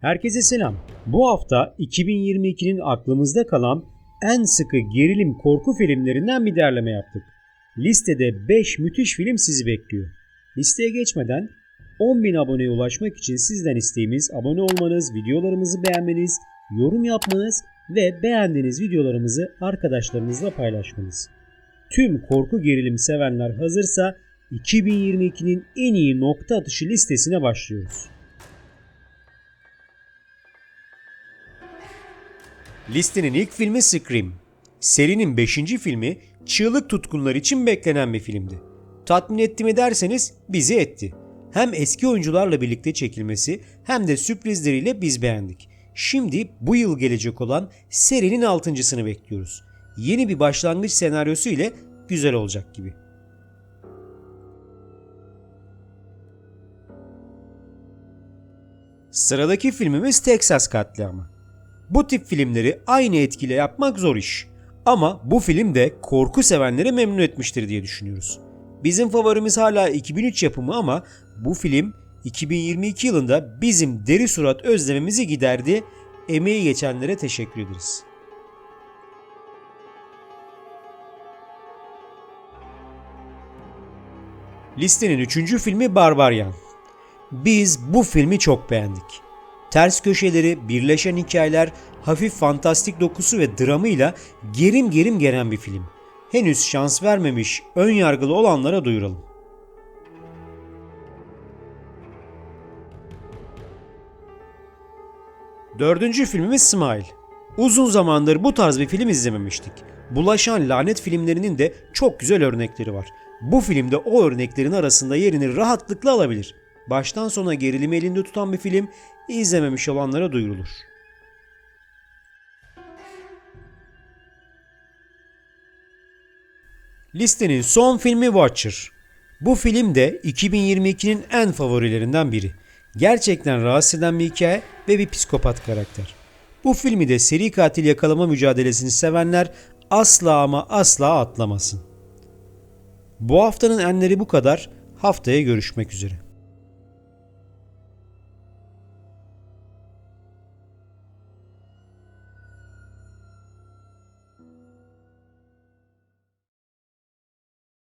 Herkese selam. Bu hafta 2022'nin aklımızda kalan en sıkı gerilim korku filmlerinden bir derleme yaptık. Listede 5 müthiş film sizi bekliyor. Listeye geçmeden 10.000 aboneye ulaşmak için sizden isteğimiz abone olmanız, videolarımızı beğenmeniz, yorum yapmanız ve beğendiğiniz videolarımızı arkadaşlarınızla paylaşmanız. Tüm korku gerilim sevenler hazırsa 2022'nin en iyi nokta atışı listesine başlıyoruz. Listenin ilk filmi Scream. Serinin 5. filmi çığlık tutkunlar için beklenen bir filmdi. Tatmin etti mi derseniz bizi etti. Hem eski oyuncularla birlikte çekilmesi hem de sürprizleriyle biz beğendik. Şimdi bu yıl gelecek olan serinin altıncısını bekliyoruz. Yeni bir başlangıç senaryosu ile güzel olacak gibi. Sıradaki filmimiz Texas Katliamı. Bu tip filmleri aynı etkiyle yapmak zor iş. Ama bu film de korku sevenleri memnun etmiştir diye düşünüyoruz. Bizim favorimiz hala 2003 yapımı ama bu film 2022 yılında bizim deri surat özlemimizi giderdi. Emeği geçenlere teşekkür ederiz. Listenin üçüncü filmi Barbarian. Biz bu filmi çok beğendik. Ters köşeleri, birleşen hikayeler, hafif fantastik dokusu ve dramıyla gerim gerim gelen bir film. Henüz şans vermemiş, ön yargılı olanlara duyuralım. Dördüncü filmimiz Smile. Uzun zamandır bu tarz bir film izlememiştik. Bulaşan lanet filmlerinin de çok güzel örnekleri var. Bu filmde o örneklerin arasında yerini rahatlıkla alabilir. Baştan sona gerilimi elinde tutan bir film izlememiş olanlara duyurulur. Listenin son filmi Watcher. Bu film de 2022'nin en favorilerinden biri. Gerçekten rahatsız eden bir hikaye ve bir psikopat karakter. Bu filmi de seri katil yakalama mücadelesini sevenler asla ama asla atlamasın. Bu haftanın enleri bu kadar. Haftaya görüşmek üzere.